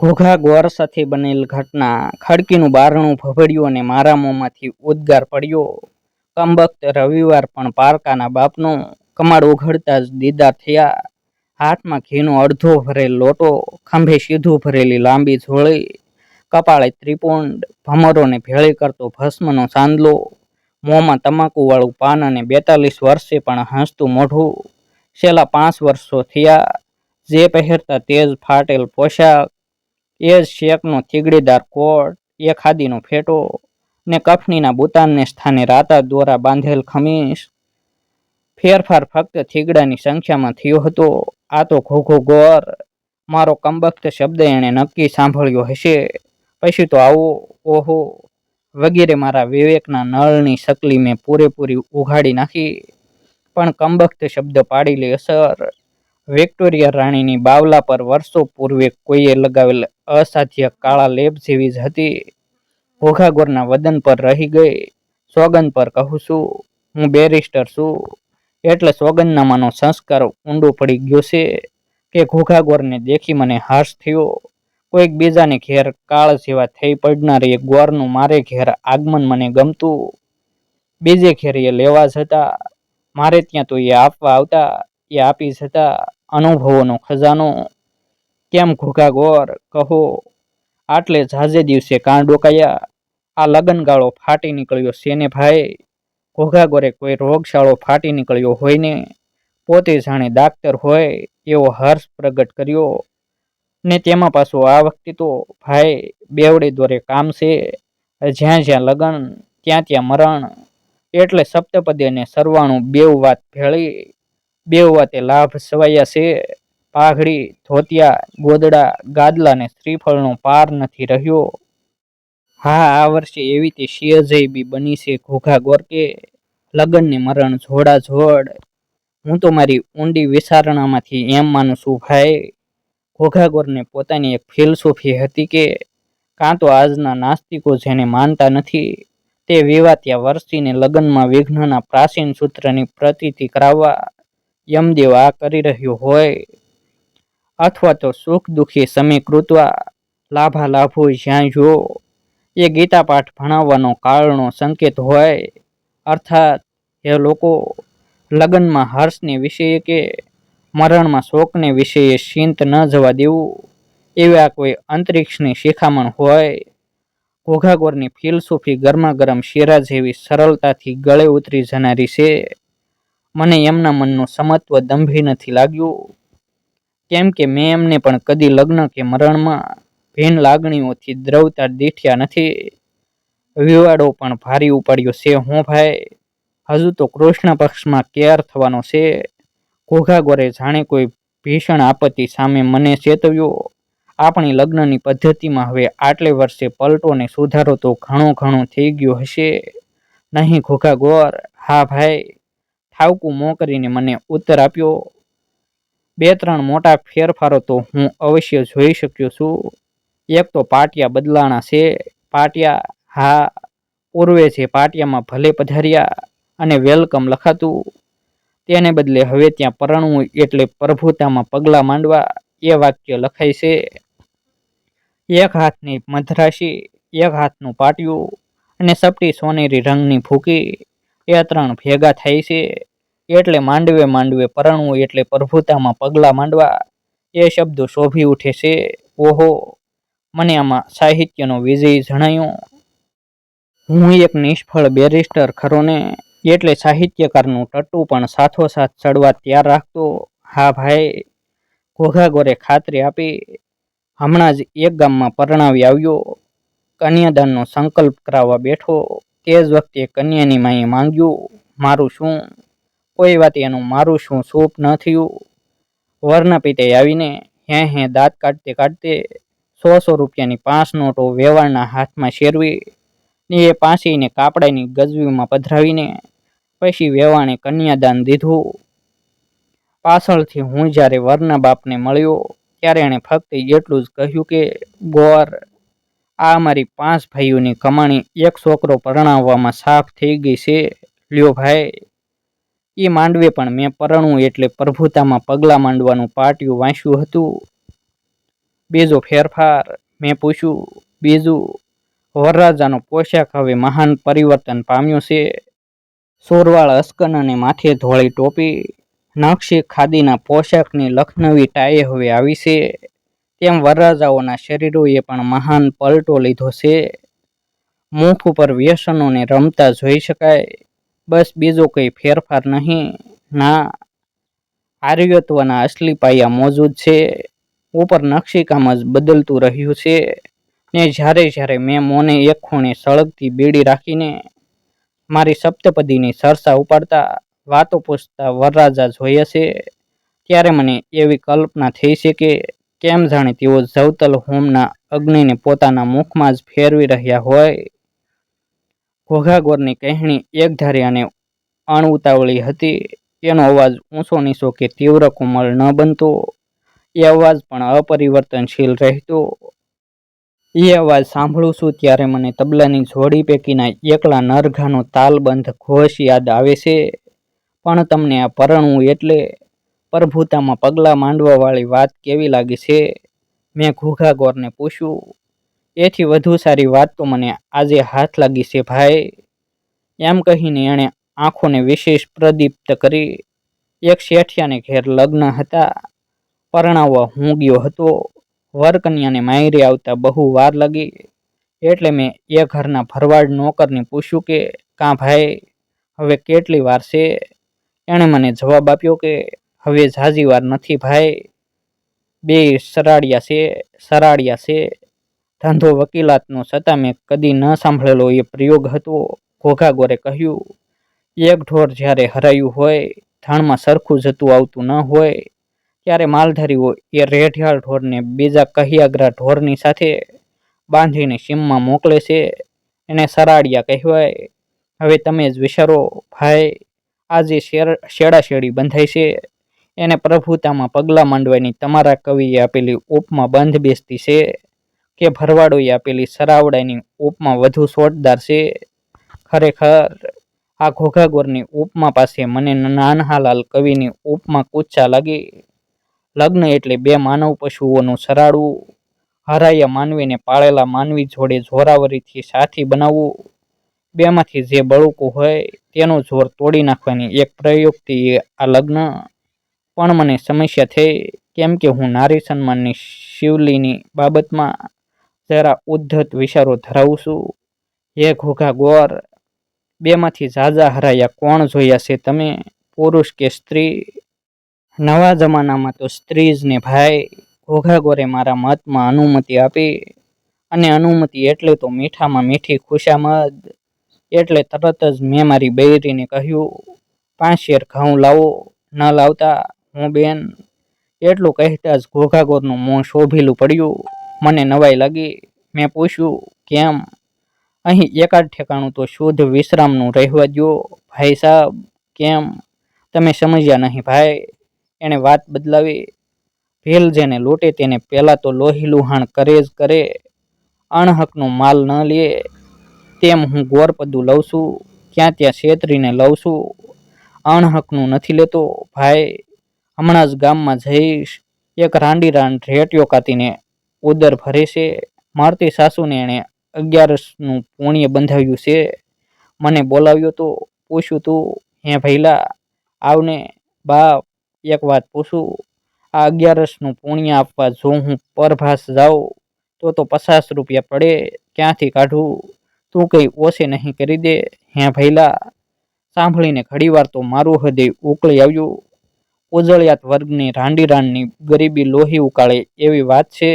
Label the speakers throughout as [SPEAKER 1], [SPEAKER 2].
[SPEAKER 1] ઘોઘા ગોર સાથે બનેલ ઘટના ખડકીનું બારણું ભભડ્યું અને મારા મોંમાંથી ઉદ્ગાર પડ્યો. કમબખ્ત રવિવાર પણ પારકાના બાપનો કમાડ ઉઘડતા જ દીદાર થયા. હાથમાં ઘીનો અડધો ભરેલ લોટો, ખંભે સીધું ભરેલી લાંબી ઝોળી કપાળે ત્રિપુંડ, ભમરોને ભેળી કરતો ભસ્મનો ચાંદલો મોંમાં તમાકુવાળું પાન અને બેતાલીસ વર્ષે પણ હસતું મોઢું. છેલ્લા પાંચ વર્ષો થયા, જે પહેરતા તે જ ફાટેલ પોશાક એ જ શેકનો થીગડીદાર કોટ એ ખાદીનો ફેટો ને કફનીના બુતાનને સ્થાને રાતા દ્વારા બાંધેલ ખમીસ. ફેરફાર ફક્ત થીગડાની સંખ્યામાં થયો હતો. આ તો ઘોઘો ગોર. મારો કંબક્ત શબ્દ એણે નક્કી સાંભળ્યો હશે. પછી તો આવો, ઓહો. વગેરે મારા વિવેકના નળની સકલી મેં પૂરેપૂરી ઉઘાડી નાખી. પણ કંબક્ત શબ્દ પાડી લે અસર વિક્ટોરિયા રાણીની બાવલા પર વર્ષો પૂર્વે કોઈએ લગાવેલ અસાધ્ય કાળા લેપ જેવી જ હતી. ભોખાગોરના વદન પર રહી ગઈ. સોગંદ પર કહું છું, હું બેરિસ્ટર છું. એટલે સોગંદનામાનો સંસ્કાર ઊંડો પડી ગયો છે કે ઘોઘાગોરને દેખી મને હાશ થયો. કોઈક બીજાને ઘેર કાળ જેવા થઈ પડનારી એ ગોરનું મારે ઘેર આગમન મને ગમતું. બીજે ઘેર એ લેવા જતા. મારે ત્યાં તો એ આપવા આવતા, એ આપી જતા. અનુભવોનો ખજાનો કેમ ઘોઘા ગોર કહો? આટલે ઝાઝે દિવસે કાન ડોકાયા, આ લગનગાળો ફાટી નીકળ્યો સેને ભાઈ? ઘોઘા ગોરે કોઈ રોગશાળો ફાટી નીકળ્યો હોય ને? પોતે જાણે ડાક્ટર હોય એવો હર્ષ પ્રગટ કર્યો. ને તેમાં પાછું આ વખતે તો ભાઈ બેવડે દોરે કામ છે, જ્યાં જ્યાં લગન, ત્યાં ત્યાં મરણ. એટલે સપ્તપદી અને સરવાણું બેવ વાત ભેળી. બેવ વાતે લાભ સવાયા છે. પાઘડી, ધોતિયા, ગોદડા, ગાદલા ને શ્રીફળનો પાર નથી રહ્યો. હા, આ વર્ષે એવી તે શિયજયબી બની છે ઘોઘા ગોરકે. લગ્ન ને મરણ જોડા જોડ હું તો મારી ઊંડી વિચારણામાંથી એમ માનું છું, ભાઈ ઘોઘાગોરને પોતાની એક ફિલસૂફી હતી કે, કાં તો આજના નાસ્તિકો જેને માનતા નથી, તે વિવાત્યા વર્ષીને લગ્નમાં વિઘ્નના પ્રાચીન સૂત્રની પ્રતીતિ કરાવવા યમદેવ આ કરી રહ્યો હોય અથવા તો સુખ દુઃખી સમી કૃત્વા લાભા લાભો જ્યાં જો એ ગીતા પાઠ ભણાવવાનો કાળનો સંકેત હોય, અર્થાત એ લોકો લગ્નમાં હર્ષને વિષયે કે મરણમાં શોકને વિષયે ચિંત ન જવા દેવું એવી કોઈ અંતરિક્ષની શિખામણ હોય ઘોઘાગોરની ફિલસૂફી ગરમાગરમ શિરા જેવી સરળતાથી ગળે ઉતરી જનારી છે. મને એમના મનનું સમત્વ દંભી નથી લાગ્યું. કેમ કે મેં એમને પણ કદી લગ્ન કે મરણમાં ભીન લાગણીઓથી દ્રવતા દીઠ્યા નથી. વિવાડો પણ ભારી ઉપાડ્યો છે. હું ભાઈ, હજુ તો કૃષ્ણ પક્ષમાં કેર થવાનો છે. ઘોઘાગોરે જાણે કોઈ ભીષણ આપત્તિ સામે મને ચેતવ્યો. આપણી લગ્નની પદ્ધતિમાં હવે આટલે વર્ષે પલટો ને સુધારો તો ઘણો ઘણો થઈ ગયો હશે. નહીં ઘોઘા ગોર. હા ભાઈ ઠાવકું મોં કરીને મને ઉત્તર આપ્યો. બે ત્રણ મોટા ફેરફારો તો હું અવશ્ય જોઈ શક્યો છું. એક તો પાટિયા બદલાણા છે. પાટિયા હા પૂર્વે છે. પાટિયામાં ભલે પધાર્યા અને વેલકમ લખાતું. તેને બદલે હવે ત્યાં પરણવું એટલે પ્રભુતામાં પગલાં માંડવા એ વાક્ય લખાય છે. એક હાથની મધરાશી, એક હાથનું પાટિયું અને સપટી સોનેરી રંગની ફૂકી એ ત્રણ ભેગા થાય છે. એટલે માંડવે માંડવે, પરણવું એટલે પ્રભુતામાં પગલાં માંડવા. એ શબ્દો શોભી ઉઠે છે. ઓહો, મને આમાં સાહિત્યનો વિજય જણાયો. હું એક નિષ્ફળ બેરિસ્ટર ખરો ને એટલે સાહિત્યકારનું ટટ્ટું પણ સાથોસાથ ચડવા તૈયાર રાખતો. હા ભાઈ ઘોઘાગોરે ખાતરી આપી. હમણાં જ એક ગામમાં પરણાવી આવ્યો. કન્યાદાનનો સંકલ્પ કરાવવા બેઠો. તે જ વખતે કન્યાની માએ માંગ્યું, મારું શું? કોઈ વાત એનું મારું શું સૂપ ન થયું? વરના પિતે આવીને હે હે દાંત કાઢતે કાઢતે સો સો રૂપિયાની પાંચ નોટો વેવાણના હાથમાં શેરવી, ને એ પાસીને કાપડાની ગજવીમાં પધરાવીને પછી વેવાણે કન્યાદાન દીધું. પાછળથી હું જ્યારે વરના બાપને મળ્યો, ત્યારે એણે ફક્ત એટલું જ કહ્યું કે, ગોર આ અમારી પાંચ ભાઈઓની કમાણી એક છોકરો પરણાવવામાં સાફ થઈ ગઈ છે. લ્યો ભાઈ, એ માંડવે પણ મેં પરણવું એટલે પ્રભુતામાં પગલાં માંડવાનું પાટિયું વાંચ્યું હતું. બીજો ફેરફાર, મેં પૂછ્યું, બીજું વરરાજાનો પોશાક હવે મહાન પરિવર્તન પામ્યો છે. સોરવાળ અસ્કન અને માથે ધોળી ટોપી નક્ષી ખાદીના પોશાકની લખનવી ટાઈ હવે આવી છે. તેમ વરરાજાઓના શરીરોએ પણ મહાન પલટો લીધો છે. મુખ ઉપર વ્યસનોને રમતા જોઈ શકાય. બસ બીજો કંઈ ફેરફાર નહીં. ના, આર્યત્વના અસલી પાયા મોજૂદ છે. ઉપર નકશીકામ જ બદલતું રહ્યું છે ને જ્યારે જ્યારે મેં મોને એક ખૂણે સળગતી બીડી રાખીને મારી સપ્તપદીની સરસા ઉપાડતા વાતો પૂછતા વરરાજા જોયા છે, ત્યારે મને એવી કલ્પના થઈ છે કે કેમ જાણે તેઓ જવતલ હોમના અગ્નિને પોતાના મુખમાં જ ફેરવી રહ્યા હોય? ઘોઘાગોરની કહેણી એકધારી અને અણઉતાવળી હતી. એનો અવાજ ઊંચો નીચો કે તીવ્ર કોમળ ન બનતો. એ અવાજ પણ અપરિવર્તનશીલ રહેતો. એ અવાજ સાંભળું છું ત્યારે મને તબલાની જોડી પૈકીના એકલા નરઘાનો તાલબંધ ઘોષ યાદ આવે છે. પણ તમને આ પરણવું એટલે પ્રભુતામાં પગલાં માંડવાવાળી વાત કેવી લાગી છે? મેં ઘોઘાગોરને પૂછ્યું. એથી વધુ સારી વાત તો મને આજે હાથ લાગી છે ભાઈ. એમ કહીને એણે આંખોને વિશેષ પ્રદીપ્ત કરી. એક શેઠિયાને ઘેર લગ્ન હતા. પરણાવવા હું ગયો હતો. વરકન્યાને માયરે આવતા બહુ વાર લાગી. એટલે મેં એ ઘરના ભરવાડ નોકરને પૂછ્યું કે, કાં ભાઈ, હવે કેટલી વાર છે? એણે મને જવાબ આપ્યો કે હવે ઝાઝી વાર નથી ભાઈ. બે સરાડિયા છે સરાડિયા છે. ધંધો વકીલાતનો છતાં મેં કદી ન સાંભળેલો એ પ્રયોગ હતો. ઘોઘાગોરે કહ્યું, એક ઢોર જ્યારે હરાયું હોય, ધાણમાં સરખું જતું આવતું ન હોય, ત્યારે માલધારીઓ એ રેઢિયાળ ઢોરને બીજા કહિયાગ્રા ઢોરની સાથે બાંધીને સીમમાં મોકલે છે. એને સરાડિયા કહેવાય. હવે તમે જ વિચારો, ભાઈ, આજે શેર, શેડાશેડી બંધાય છે. એને પ્રભુતામાં પગલાં માંડવાની તમારા કવિએ આપેલી ઉપમા બંધ બેસતી છે કે ભરવાડોએ આપેલી સરાવડાની ઓપમાં વધુ સોટદાર છે? ખરેખર આ ઘોઘાગોરની ઉપમા પાસે મને નાનહાલાલ કવિની ઉપમા કૂચા લાગી. લગ્ન એટલે બે માનવ પશુઓનું સરાડવું હરાયા માનવીને પાળેલા માનવી જોડે જોરાવરીથી સાથી બનાવવું. બેમાંથી જે બળુકું હોય તેનું જોર તોડી નાખવાની એક પ્રયુક્તિ આ લગ્ન પણ મને સમસ્યા થઈ, કેમ કે હું નારી સન્માનની શિવલીની બાબતમાં જરા ઉદ્ધત વિચારો ધરાવું છું. હે ઘોઘા ગોર, બેમાંથી ઝાઝા હરાયા કોણ જોયા છે તમે? પુરુષ કે સ્ત્રી? નવા જમાનામાં તો સ્ત્રી જ ને ભાઈ ઘોઘાગોરે મારા મતમાં અનુમતિ આપી અને અનુમતિ એટલે તો મીઠામાં મીઠી ખુશામદ. એટલે તરત જ મેં મારી બૈરીને કહ્યું, પાંચ શેર ઘઉં લાવો, ન લાવતા. હું બેન, એટલું કહેતા જ ઘોઘાગોરનું મોં શોભીલું પડ્યું. મને નવાઈ લાગી. મેં પૂછ્યું, કેમ? અહીં એકાદ ઠેકાણું તો શુદ્ધ વિશ્રામનું રહેવા દ્યો. ભાઈ સાહેબ કેમ? તમે સમજ્યા નહીં ભાઈ. એણે વાત બદલાવી. ભેલ જેને લૂંટે તેને પહેલાં તો લોહી લુહાણ કરે જ કરે. અણહકનો માલ ન લે. તેમ હું ગોરપદું લઉં છું. ક્યાં ત્યાં છેતરીને લઉં છું. અણહકનું નથી લેતો. ભાઈ હમણાં જ ગામમાં જઈશ. એક રાંડી રાંડ રેટિયો કાતીને ઉદર ભરે છે. મારતી સાસુને એણે અગિયારસનું પુણ્ય બંધાવ્યું છે. મને બોલાવ્યો તો પૂછ્યું, તું હે ભૈલા આવને બાપ, એક વાત પૂછું. આ અગિયારસનું પુણ્ય આપવા જો હું પરભાસ જાઉં, તો તો પચાસ રૂપિયા પડે, ક્યાંથી કાઢું? તું કંઈ ઓછે નહીં કરી દે. હે ભૈલા સાંભળીને ઘડીવાર તો મારું હૃદય ઉકળી આવ્યું. ઉજળિયાત વર્ગની રાંડી રાંડની ગરીબી લોહી ઉકાળે એવી વાત છે.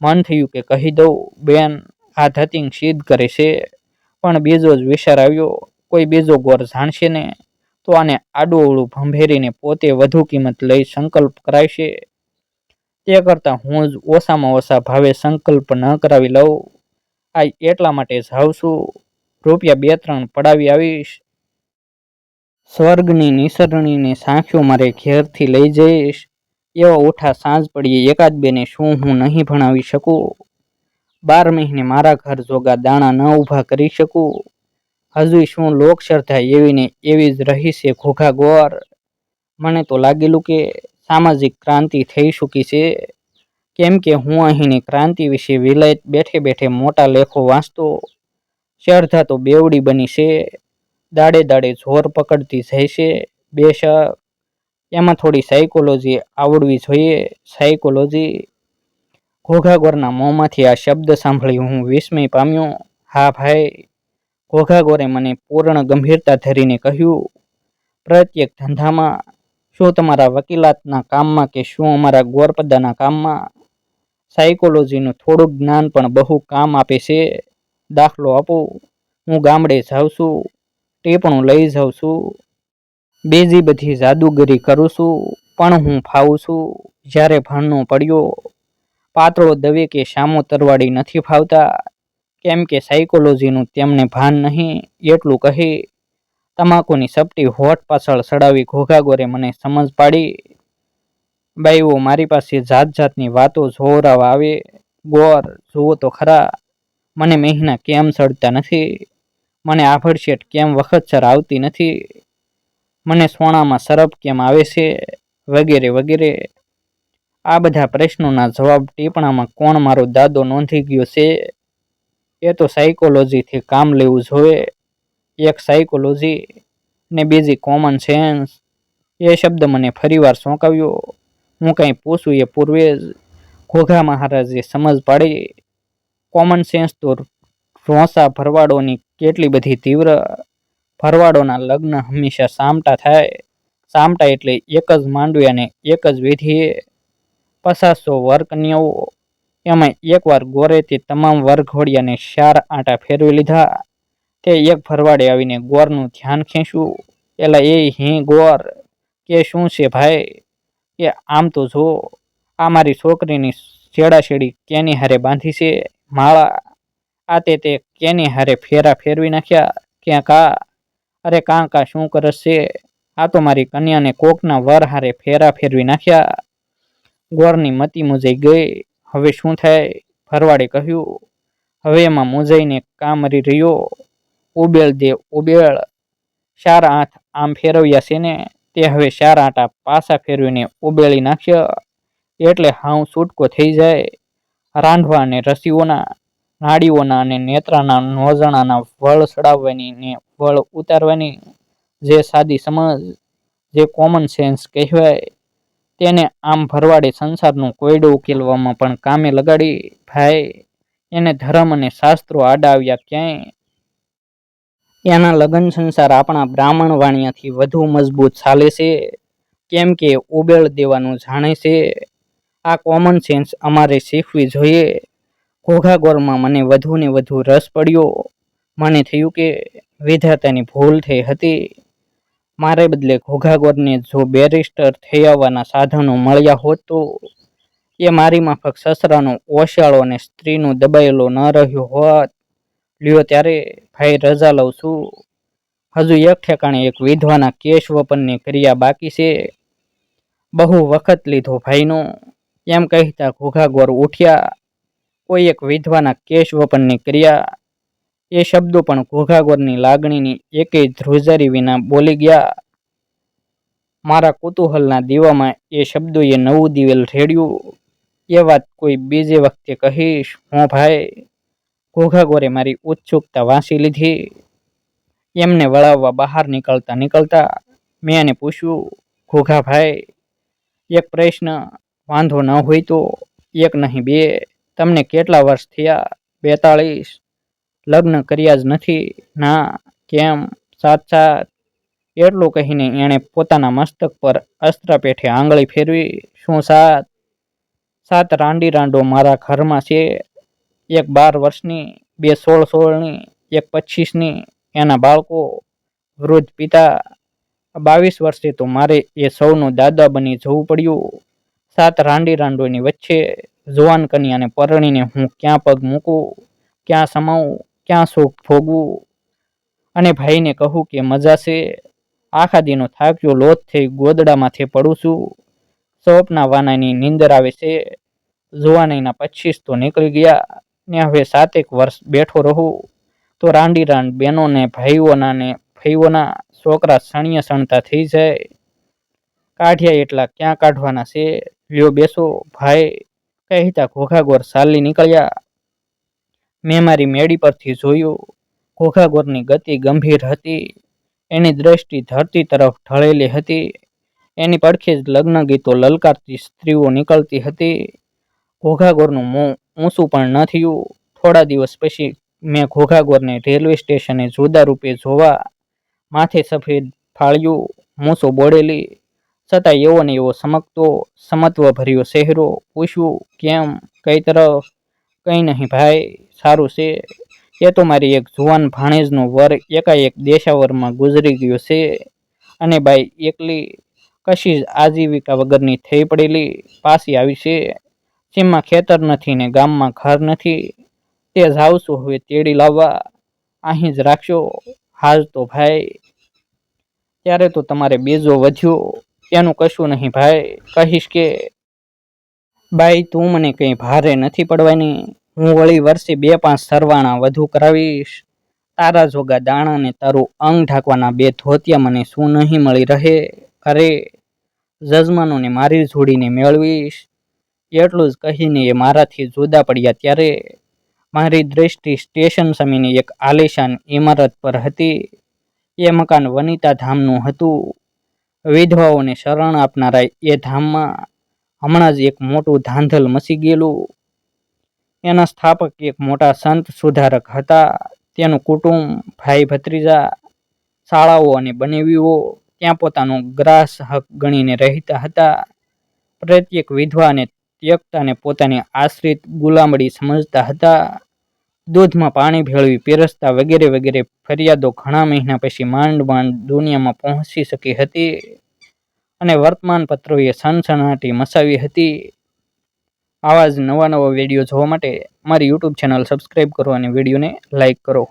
[SPEAKER 1] મન થયું કે કહી દઉં, બેન, આ ધતિંગ સિદ્ધ કરે છે. પણ બીજો જ વિચાર આવ્યો, કોઈ બીજો ગોર જાણશે ને, તો આને આડું ભંભેરીને પોતે વધુ કિંમત લઈ સંકલ્પ કરાવશે તે કરતાં હું જ ઓછામાં ઓછા ભાવે સંકલ્પ ન કરાવી લઉં. આ એટલા માટે જાઉં છું. રૂપિયા બે ત્રણ પડાવી આવીશ. સ્વર્ગની નિસરણીને સાંખ્યો મારે ઘેરથી લઈ જઈશ. એવા ઉઠા સાંજ પડીએ એકાદ બેને શું હું નહીં ભણાવી શકું? બાર મહિને મારા ઘર જોગા દાણા ન ઊભા કરી શકું? હજુ શું લોક શ્રદ્ધા એવીને એવી જ રહી છે ઘોઘા ગોર? મને તો લાગેલું કે સામાજિક ક્રાંતિ થઈ ચૂકી છે. કેમ કે હું અહીંની ક્રાંતિ વિશે વિલાયત બેઠે બેઠે મોટા લેખો વાંચતો. શ્રદ્ધા તો બેવડી બની છે. દાડે દાડે જોર પકડતી છે બેશક એમાં થોડી સાયકોલોજી આવડવી જોઈએ. સાયકોલોજી ઘોઘાગોરના મોંમાંથી આ શબ્દ સાંભળી હું વિસ્મય પામ્યો. હા ભાઈ, ઘોઘાગોરે મને પૂર્ણ ગંભીરતા ધરીને કહ્યું, પ્રત્યેક ધંધામાં, શું તમારા વકીલાતના કામમાં કે શું અમારા ગોરપદાના કામમાં સાયકોલોજીનું થોડુંક જ્ઞાન પણ બહુ કામ આપે છે? દાખલો આપો. હું ગામડે જાઉં છું. ટીપણું લઈ જાઉં છું. બેજી બધી જાદુગરી કરું છું, પણ હું ફાવું છું. જ્યારે ભણનો પડ્યો પાતળો દવે કે શામો તરવાડી નથી ફાવતા. કેમ કે સાયકોલોજીનું તેમને ભાન નહીં, એટલું કહી તમાકુની સપટી હોઠ પાછળ સડાવી ઘોઘાગોરે મને સમજ પાડી. બાઈઓ, મારી પાસે જાત જાતની વાતો જોરાવા આવે. ગોર, જુઓ તો ખરા. મને મહિના કેમ સડતા નથી? મને આભડશેટ કેમ વખતસર આવતી નથી? મને સોનામાં સરપ કેમ આવે છે? વગેરે વગેરે. આ બધા પ્રશ્નોના જવાબ ટીપણામાં કોણ મારો દાદો નોંધી ગયો છે? એ તો સાયકોલોજીથી કામ લેવું જોઈએ એક સાયકોલોજી ને બીજી કોમન સેન્સ. એ શબ્દ મને ફરીવાર સોંકાવ્યો. હું કંઈ પૂછું એ પૂર્વે જ ઘોઘા મહારાજે સમજ પાડી. કોમન સેન્સ તો રોસા ભરવાડોની કેટલી બધી તીવ્ર ભરવાડોના લગ્ન હંમેશા સામટા થાય, સામટા એટલે એક જ માંડવી અને એક જ વિધિએ પચાસો વરકન્યાઓ એમાં એકવાર ગોરે તે તમામ વરઘોડિયાને શાર આંટા ફેરવી લીધા. તે એક ભરવાડે આવીને ગોરનું ધ્યાન ખેંચ્યું. એલા એ હિં ગોર, કે શું છે ભાઈ? કે આમ તો જો, આ મારી છોકરીની છેડાછેડી કેની હારે બાંધી છે? માળા આ તે તે કેની હારે ફેરા ફેરવી નાખ્યા? ક્યાં કા? અરે કાં કા, શું કરસ આ તો મારી કન્યાને કોકના વર હારે ફેરા ફેરવી નાખ્યા. ગોરની મતી મૂજાઈ ગઈ. હવે શું થાય? ભરવાડે કહ્યું. હવે એમાં મૂંઝાઈને કામરી રહ્યો. ઉબેળ દે ઉબેળ. ચાર આંઠ આમ ફેરવ્યા છે ને, તે હવે ચાર આંટા પાછા ફેરવીને ઉબેળી નાખ્યા. એટલે હાઉ છૂટકો થઈ જાય. રાંધવા અને રસીઓના નાડીઓના અને નેત્રાના નોઝણાના વળ ચડાવવાની ને વળ ઉતારવાની જે સાદી સમજ, જે કોમન સેન્સ કહેવાય, તેને આમ ભરવાડે સંસારનું કોયડું ઉકેલવામાં પણ કામે લગાડી, ભાઈ, એને ધર્મ અને શાસ્ત્રો આડા આવ્યા ક્યાંય? એના લગ્ન સંસાર આપણા બ્રાહ્મણ વાણિયાથી વધુ મજબૂત ચાલે છે. કેમ કે ઉબેળ દેવાનું જાણે છે. આ કોમન સેન્સ અમારે શીખવી જોઈએ. ઘોઘાગોરમાં મને વધુ ને વધુ રસ પડ્યો. મને થયું કે વિધાતાની ભૂલ થઈ હતી. મારે બદલે ઘોઘાગોરને જો બેરિસ્ટર થઈ આવવાના સાધનો મળ્યા હોત તો એ મારી માફક સસરાનો ઓશાળો અને સ્ત્રીનો દબાયેલો ન રહ્યો હોત. લ્યો, ત્યારે ભાઈ રજા લઉં છું. હજુ એક ઠેકાણે એક વિધવાના કેશ વપનની ક્રિયા બાકી છે. બહુ વખત લીધો ભાઈનો. એમ કહેતા ઘોઘાગોર ઉઠ્યા. કોઈ એક વિધવાના કેશ વપનની ક્રિયા, એ શબ્દો પણ ઘોઘાગોરની લાગણીની એકેય ધ્રુજારી વિના બોલી ગયા. મારા કુતૂહલના દીવામાં એ શબ્દોએ નવું દિવેલ રેડ્યું. એ વાત કોઈ બીજે વખતે કહીશ, હું ભાઈ ઘોઘાગોરે મારી ઉત્સુકતા વાંચી લીધી. એમને વળાવવા બહાર નીકળતા નીકળતા મેં એને પૂછ્યું ઘોઘાભાઈ એક પ્રશ્ન વાંધો ન હોય તો, એક નહીં બે. તમને કેટલા વર્ષ થયા? બેતાળીસ. લગ્ન કર્યા જ નથી. ના, કેમ? સાત સાત એટલું કહીને એણે પોતાના મસ્તક પર અસ્ત્ર પેઠે આંગળી ફેરવી. શું સાત? સાત રાંડી રાંડો મારા ઘરમાં છે. એક બાર વર્ષની, બે સોળ સોળની એક પચીસની એના બાળકો, વૃદ્ધ પિતા. બાવીસ વર્ષે તો મારે એ સૌનું દાદા બની જવું પડ્યું. સાત રાંડી રાંડોની વચ્ચે જુવાન કન્યાને પરણીને હું ક્યાં પગ મૂકું, ક્યાં સમાવું, ક્યાં સુખ ભોગવું? અને ભાઈને કહું કે મજા છે. આખા દીનો થાક્યો, લોથ થઈ ગોદડામાંથી પડું છું. સોપના વાનાની નીંદર આવે છે. જુવાનીના પચીસ તો નીકળી ગયા. ને હવે સાતેક વર્ષ બેઠો રહું. તો રાંડી રાંડ બેનોને ભાઈઓના ને ભાઈઓના છોકરા સણિયા સણતા થઈ જાય. કાઢ્યા એટલા ક્યાં કાઢવાના છે? લ્યો બેસો, ભાઈ. કહેતા ઘોઘાગોર સાલી નીકળ્યા. મેં મારી મેળી પરથી જોયું ઘોઘાગોરની ગતિ ગંભીર હતી. એની દ્રષ્ટિ ધરતી તરફ ઢળેલી હતી. એની પડખે જ લગ્ન ગીતો લલકારતી સ્ત્રીઓ નીકળતી હતી. ઘોઘાગોરનું મોં ઊંચું પણ ન થયું. થોડા દિવસ પછી મેં ઘોઘાગોરને રેલવે સ્ટેશને જુદા રૂપે જોવા. માથે સફેદ ફાળ્યું મૂછો બોળેલી. છતાં એવો એવો સમકતો, સમત્વભર્યો શહેરો પૂછ્યું કેમ? કઈ તરફ? કંઈ નહીં ભાઈ, સારું છે. એ તો મારી એક જુવાન ભાણેજનો વર એકાએક દેશાવરમાં ગુજરી ગયો છે. અને બાઈ એકલી કશી જ આજીવિકા વગરની થઈ પડેલી પાછી આવી છે. જેમાં ખેતર નથી ને ગામમાં ઘર નથી. તે છું હવે તેડી લાવવા અહીં જ રાખશો હાલ તો ભાઈ, ત્યારે તો તમારે બેજો વધ્યો. એનું કશું નહીં ભાઈ. કહીશ કે, બાઈ, તું મને કંઈ ભારે નથી પડવાની. હું વળી વર્ષે બે પાંચ સરવાણા વધુ કરાવીશ. તારા જોગા દાણા ને તારું અંગ ઢાંકવાના બે ધોતિયા મને શું નહીં મળી રહે? અરે જજમાનોને મારી જોડીને મેળવીશ. એટલું જ કહીને એ મારાથી જુદા પડ્યા ત્યારે મારી દૃષ્ટિ સ્ટેશન સામેની એક આલિશાન ઇમારત પર હતી. એ મકાન વનિતા ધામનું હતું. વિધવાઓને શરણ આપનારા એ ધામમાં હમણાં જ એક મોટું ધાંધલ મસી ગયેલું. એના સ્થાપક એક મોટા સંત સુધારક હતા. તેનું કુટુંબ, ભાઈ ભત્રીજા, શાળાઓ અને બનેવીઓ ત્યાં પોતાનો ગ્રાસ હક ગણીને રહેતા હતા. પ્રત્યેક વિધવાને ત્યક્તાને પોતાની આશ્રિત ગુલામડી સમજતા હતા. દૂધમાં પાણી ભેળવી, પીરસતા વગેરે વગેરે ફરિયાદો ઘણા મહિના પછી માંડ માંડ દુનિયામાં પહોંચી શકી હતી અને વર્તમાન પત્રોએ સનસનાટી મસાવી હતી. આવા જ નવા નવા વીડિયો જોવા માટે મારી યુટ્યુબ ચેનલ સબસ્ક્રાઈબ કરો અને વિડીયોને લાઈક કરો.